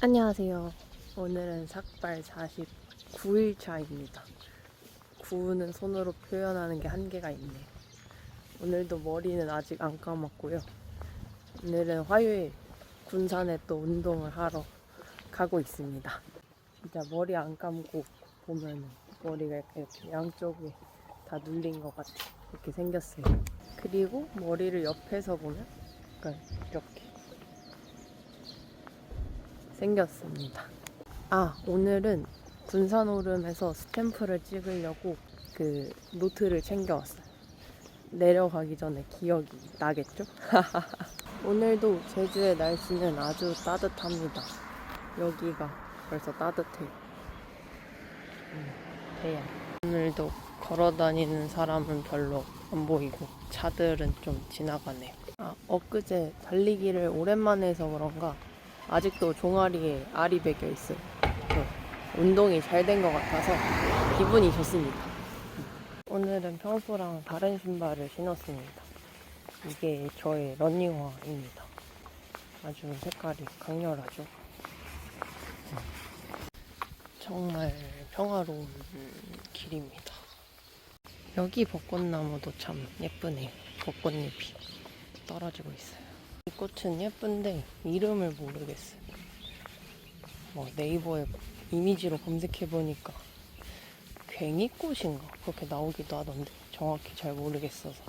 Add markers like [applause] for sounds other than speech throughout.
안녕하세요. 오늘은 삭발 49일 차입니다. 구우는 손으로 표현하는 게 한계가 있네요. 오늘도 머리는 아직 안 감았고요. 오늘은 화요일 군산에 또 운동을 하러 가고 있습니다. 진짜 머리 안 감고 보면 머리가 이렇게 양쪽에 다 눌린 것 같아. 이렇게 생겼어요. 그리고 머리를 옆에서 보면 이렇게 생겼습니다. 아, 오늘은 군산오름에서 스탬프를 찍으려고 그 노트를 챙겨왔어요. 내려가기 전에 기억이 나겠죠? [laughs] 오늘도 제주의 날씨는 아주 따뜻합니다. 여기가 벌써 따뜻해요. 음, 대양. 오늘도 걸어 다니는 사람은 별로 안 보이고 차들은 좀 지나가네요. 아, 엊그제 달리기를 오랜만에 해서 그런가 아직도 종아리에 알이 배겨 있어요. 그 운동이 잘 된 것 같아서 기분이 좋습니다. 오늘은 평소랑 다른 신발을 신었습니다. 이게 저의 러닝화입니다. 아주 색깔이 강렬하죠. 정말 평화로운 길입니다. 여기 벚꽃나무도 참 예쁘네요. 벚꽃잎이 떨어지고 있어요. 이 꽃은 예쁜데 이름을 모르겠어요. 뭐 네이버에 이미지로 검색해 보니까 괭이꽃인가 그렇게 나오기도 하던데 정확히 잘 모르겠어서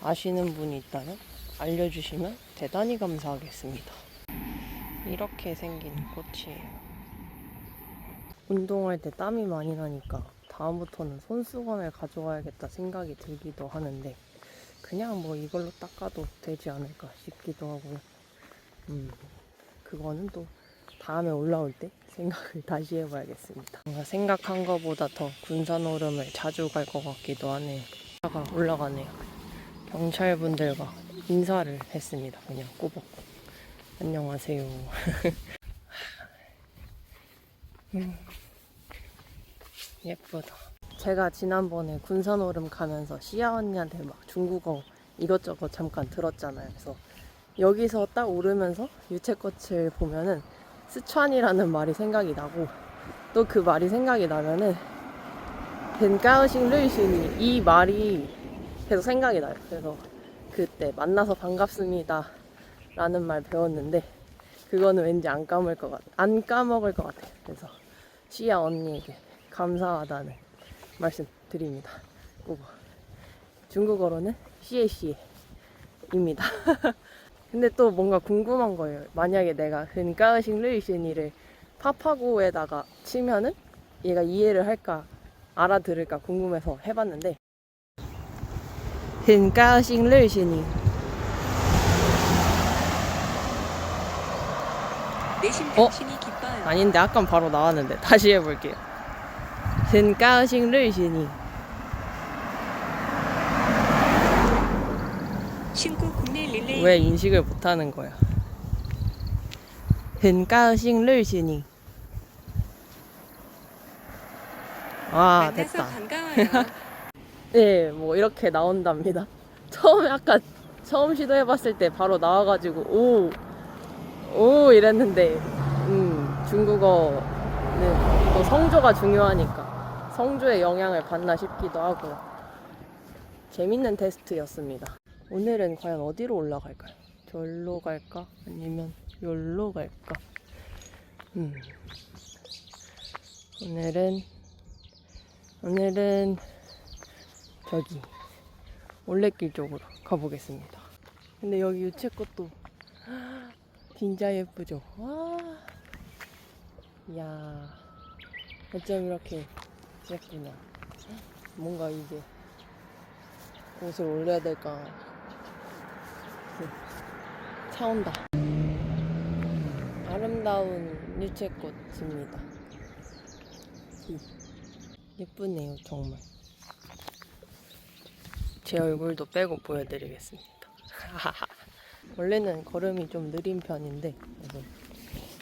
아시는 분이 있다면 알려주시면 대단히 감사하겠습니다. 이렇게 생긴 꽃이에요. 운동할 때 땀이 많이 나니까 다음부터는 손수건을 가져와야겠다 생각이 들기도 하는데 그냥 뭐 이걸로 닦아도 되지 않을까 싶기도 하고요. 음, 그거는 또 다음에 올라올 때 생각을 [laughs] 다시 해봐야겠습니다. 생각한 것보다 더 군산 오름을 자주 갈 것 같기도 하네요. 차가 올라가네요. 경찰분들과 인사를 했습니다. 그냥 꾸벅. 안녕하세요. [laughs] 음, 예쁘다. 제가 지난번에 군산 오름 가면서 시아 언니한테 막 중국어 이것저것 잠깐 들었잖아요. 그래서 여기서 딱 오르면서 유채꽃을 보면은 스촨이라는 말이 생각이 나고 또 그 말이 생각이 나면은 벤가우싱 르이신이 이 말이 계속 생각이 나요. 그래서 그때 만나서 반갑습니다 라는 말 배웠는데 그거는 왠지 안 까먹을 것 같, 안 까먹을 것 같아요. 그래서 시아 언니에게 감사하다는 말씀드립니다. 꼭 중국어로는 시에시에입니다. [laughs] 근데 또 뭔가 궁금한 거예요. 만약에 내가 흔가으식 르이신이를 파파고에다가 치면은 얘가 이해를 할까 알아들을까 궁금해서 해봤는데 흔가으식 르이신이 어? 아닌데 아까 바로 나왔는데 다시 해볼게요. 흔가으식 르이신이 신고 국내 릴레이 왜 인식을 못하는 거야? 흔가으식 르이신이 아 만나서 됐다. 반가워요. 네, [laughs] 뭐 이렇게 나온답니다. 처음에 아까 처음 시도해봤을 때 바로 나와가지고 오, 오 이랬는데, 음, 중국어는 또 성조가 중요하니까 성조의 영향을 받나 싶기도 하고요. 재밌는 테스트였습니다. 오늘은 과연 어디로 올라갈까요? 절로 갈까? 아니면 여기로 갈까? 음. 오늘은 오늘은 저기 올레길 쪽으로 가보겠습니다. 근데 여기 유채꽃도 진짜 예쁘죠? 와, 이야, 어쩜 이렇게 예쁘냐? 뭔가 이제 옷을 올려야 될까? 차 온다. 아름다운 유채꽃입니다. 이, 예쁘네요, 정말. 제 얼굴도 빼고 보여드리겠습니다. [laughs] 원래는 걸음이 좀 느린 편인데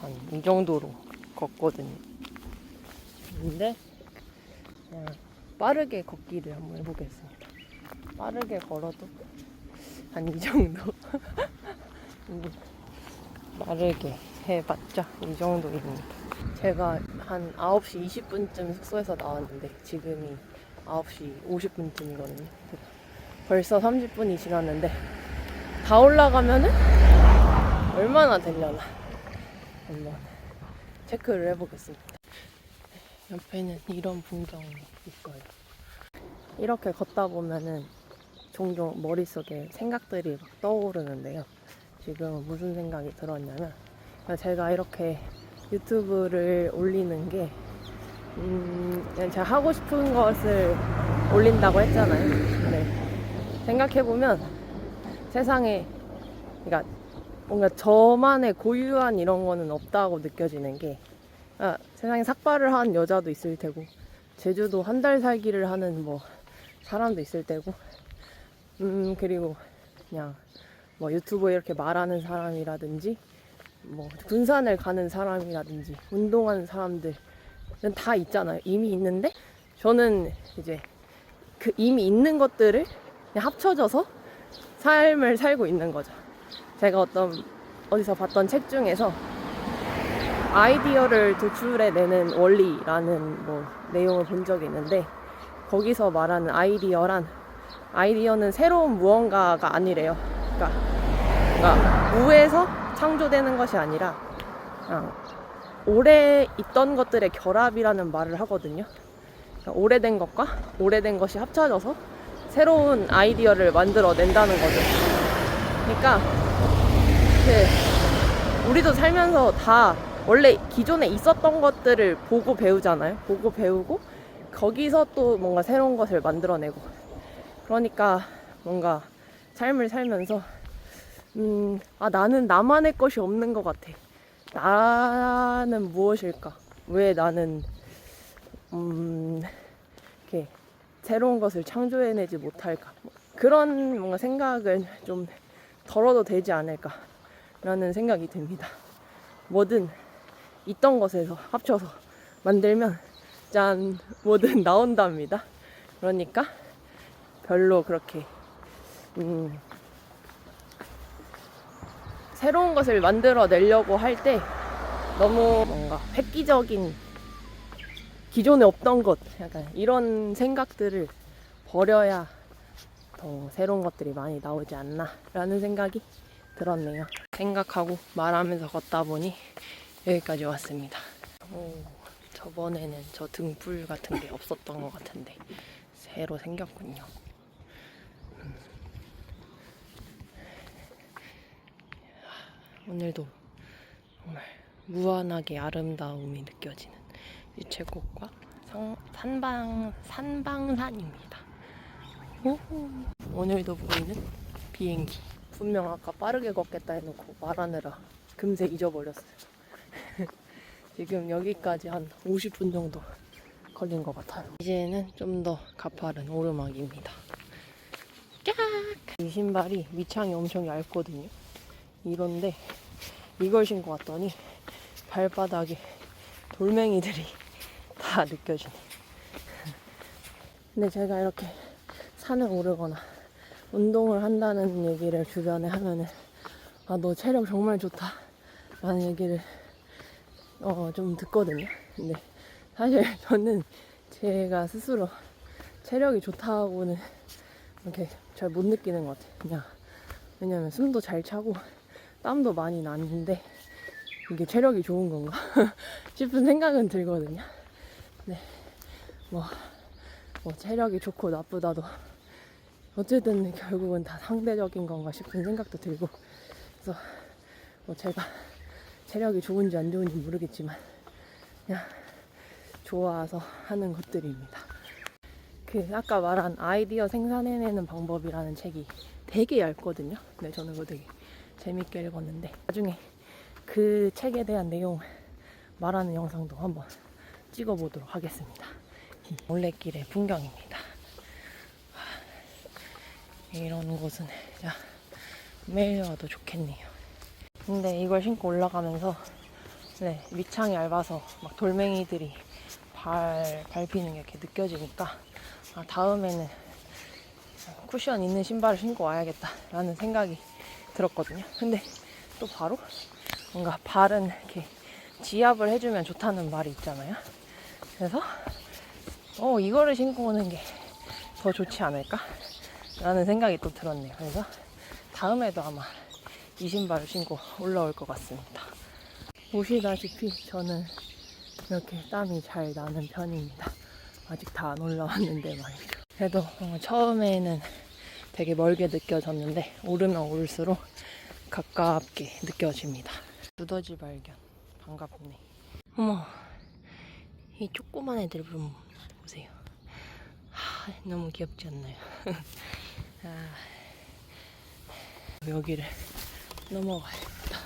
한 이 정도로 걷거든요. 근데 그냥 빠르게 걷기를 한번 해보겠습니다. 빠르게 걸어도 한 이 정도. [laughs] 음, 빠르게 해봤자 이 정도입니다. 제가 한 9시 20분쯤 숙소에서 나왔는데 지금이 9시 50분쯤이거든요. 벌써 30분이 지났는데 다 올라가면은 얼마나 되려나 한번 체크를 해보겠습니다. 옆에는 이런 풍경이 있어요. 이렇게 걷다 보면은 종종 머릿속에 생각들이 막 떠오르는데요. 지금 무슨 생각이 들었냐면 제가 이렇게 유튜브를 올리는 게 음, 제가 하고 싶은 것을 올린다고 했잖아요. 네. 생각해보면 세상에 그러니까 뭔가 저만의 고유한 이런 거는 없다고 느껴지는 게 아, 세상에 삭발을 한 여자도 있을 테고 제주도 한 달 살기를 하는 뭐 사람도 있을 테고 음 그리고 그냥 뭐 유튜브에 이렇게 말하는 사람이라든지 뭐 군산을 가는 사람이라든지 운동하는 사람들은 다 있잖아요. 이미 있는데 저는 이제 그 이미 있는 것들을 합쳐져서 삶을 살고 있는 거죠. 제가 어떤 어디서 봤던 책 중에서 아이디어를 도출해내는 원리라는 뭐 내용을 본 적이 있는데 거기서 말하는 아이디어란 아이디어는 새로운 무언가가 아니래요. 그러니까, 그러니까 무에서 창조되는 것이 아니라 오래 있던 것들의 결합이라는 말을 하거든요. 그러니까 오래된 것과 오래된 것이 합쳐져서 새로운 아이디어를 만들어낸다는 거죠. 그러니까 그 우리도 살면서 다 원래 기존에 있었던 것들을 보고 배우잖아요. 보고 배우고 거기서 또 뭔가 새로운 것을 만들어내고 그러니까 뭔가 삶을 살면서 음, 아 나는 나만의 것이 없는 것 같아. 나는 무엇일까? 왜 나는 음, 이렇게 새로운 것을 창조해내지 못할까? 뭐 그런 뭔가 생각을 좀 덜어도 되지 않을까라는 생각이 듭니다. 뭐든 있던 것에서 합쳐서 만들면 짠 뭐든 [laughs] 나온답니다. 그러니까 별로 그렇게 음, 새로운 것을 만들어 내려고 할 때 너무 뭔가 획기적인 기존에 없던 것 약간 이런 생각들을 버려야 더 새로운 것들이 많이 나오지 않나라는 생각이 들었네요. 생각하고 말하면서 걷다 보니 여기까지 왔습니다. 오, 저번에는 저 등불 같은 게 없었던 것 같은데 새로 생겼군요. 음. 오늘도 정말 무한하게 아름다움이 느껴지는 유채꽃과 상, 산방, 산방산입니다. 우후. 오늘도 보이는 비행기. 분명 아까 빠르게 걷겠다 해놓고 말하느라 금세 잊어버렸어요. 지금 여기까지 한 50분 정도 걸린 것 같아요. 이제는 좀 더 가파른 오르막입니다. 깍! 이 신발이 밑창이 엄청 얇거든요. 이런데 이걸 신고 왔더니 발바닥에 돌멩이들이 [laughs] 다 느껴지네. 근데 제가 이렇게 산을 오르거나 운동을 한다는 얘기를 주변에 하면은 아 너 체력 정말 좋다 라는 얘기를 어 좀 듣거든요. 근데 사실 [laughs] 저는 제가 스스로 체력이 좋다고는 이렇게 잘 못 느끼는 것 같아요. 그냥 왜냐면 숨도 잘 차고 땀도 많이 나는데 이게 체력이 좋은 건가 [laughs] 싶은 생각은 들거든요. 네. 뭐, 뭐 체력이 좋고 나쁘다도 어쨌든 결국은 다 상대적인 건가 싶은 생각도 들고. 그래서 뭐 제가 체력이 좋은지 안 좋은지 모르겠지만 그냥 좋아서 하는 것들입니다. 그 아까 말한 아이디어 생산해내는 방법이라는 책이 되게 얇거든요. 근데 저는 그거 되게 재밌게 읽었는데 나중에 그 책에 대한 내용 말하는 영상도 한번 찍어보도록 하겠습니다. 이 올레길의 풍경입니다. 이런 곳은 매일 와도 좋겠네요. 근데 이걸 신고 올라가면서 네, 밑창이 얇아서 막 돌멩이들이 발 밟히는 게 이렇게 느껴지니까 아, 다음에는 쿠션 있는 신발을 신고 와야겠다라는 생각이 들었거든요. 근데 또 바로 뭔가 발은 이렇게 지압을 해주면 좋다는 말이 있잖아요. 그래서 어 이거를 신고 오는 게 더 좋지 않을까? 라는 생각이 또 들었네요. 그래서 다음에도 아마 이 신발을 신고 올라올 것 같습니다. 보시다시피 저는 이렇게 땀이 잘 나는 편입니다. 아직 다 안 올라왔는데 말이죠. 그래도 어, 처음에는 되게 멀게 느껴졌는데 오르면 오를수록 가깝게 느껴집니다. 두더지 발견 반갑네. 어머 이 조그만 애들 좀 보세요. 하, 너무 귀엽지 않나요? [laughs] 아, 여기를 넘어가야겠다.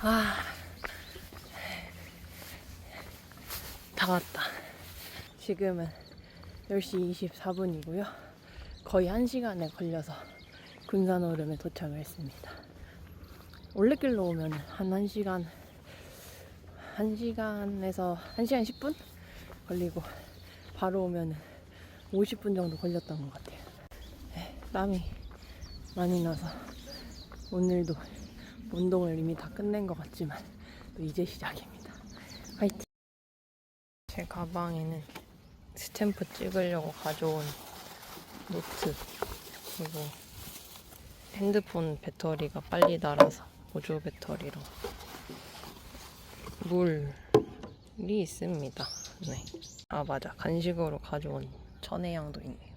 [laughs] 아, 다 왔다. 지금은 10시 24분이고요. 거의 1시간에 걸려서 군산오름에 도착을 했습니다. 올레길로 오면 한 1시간, 1시간에서 1시간 10분 걸리고 바로 오면 50분 정도 걸렸던 것 같아요. 네, 땀이 많이 나서 오늘도 운동을 이미 다 끝낸 것 같지만 또 이제 시작입니다. 화이팅! 제 가방에는 스탬프 찍으려고 가져온 노트 그리고 핸드폰 배터리가 빨리 닳아서 보조 배터리로 물이 있습니다. 네. 아 맞아 간식으로 가져온 천혜향도 있네요.